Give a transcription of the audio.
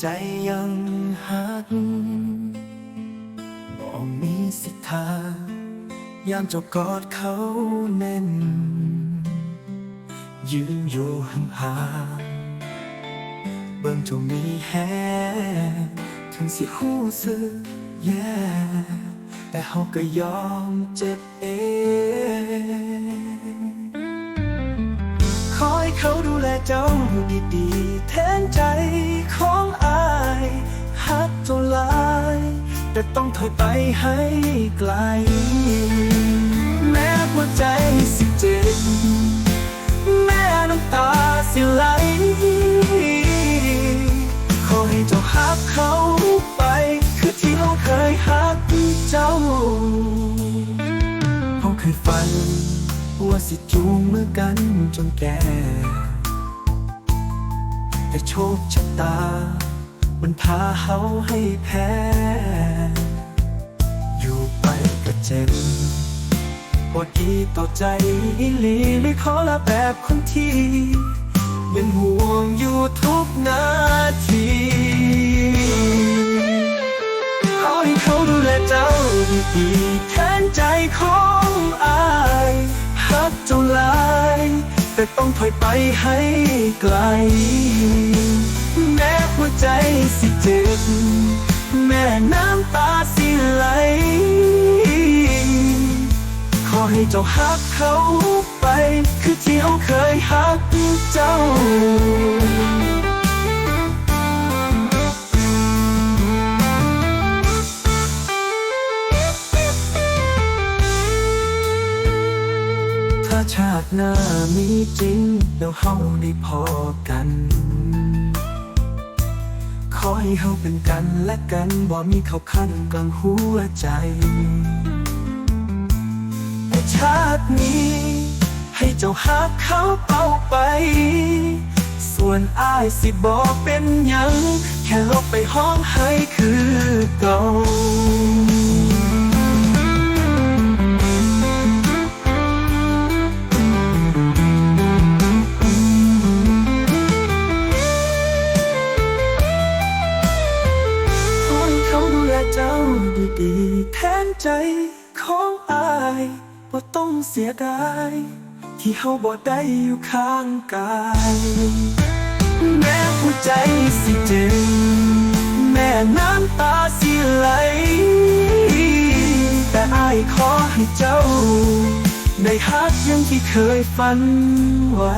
ใจยังหักบ่มีสิทธายามจ้ากอดเขาแน่น ยืนอยู่ห่างๆเบิ่งจงมีแฮถึงสิหู้สึกแย่แต่เขาก็ยอมเจ็บเองขอให้เขาดูแลเจ้า แต่ต้องถอยไปให้ไกล แม้หัวใจสิเจ็บแม่น้ำตาสิไหล ขอให้เจ้าฮักเขาไป คือที่เราเคยฮักเจ้าเขาเคยฝัน ว่าสิจูงมือกันจนแก่แต่โชคชะตา มันพาเขาให้แพ้ เจ็บปวดดีต่อใจอีหลีไม่ขอละแบบคนที่ เป็นห่วงอยู่ทุกนาทีขอให้เขาดูแลเจ้าดีๆแทนใจของอายฮักเจ้าลาย แต่ต้องถอยไปให้ไกล ให้เจ้าฮักเขาไป คือที่เขาเคยฮักเจ้าถ้าชาติหน้ามีจริง แล้วเฮาได้พอกัน ขอให้เฮาเป็นกันและกันบ่มีเขาขั้นกลางหัวใจ ชาตินี้ ให้เจ้าหักเขาเป้าไป ส่วนอ้ายสิบอกเป็นยัง แค่ลบไปห้องให้คือเก่าขอให้เขาดูแลเจ้าดีๆแทนใจของอาย บ่ต้องเสียดาย ที่เขาบ่ได้อยู่ข้างกาย แม้หัวใจสิเจ็บแม่น้ำตาสิไหล แต่อายขอให้เจ้า ในฮักยังที่เคยฝันไว้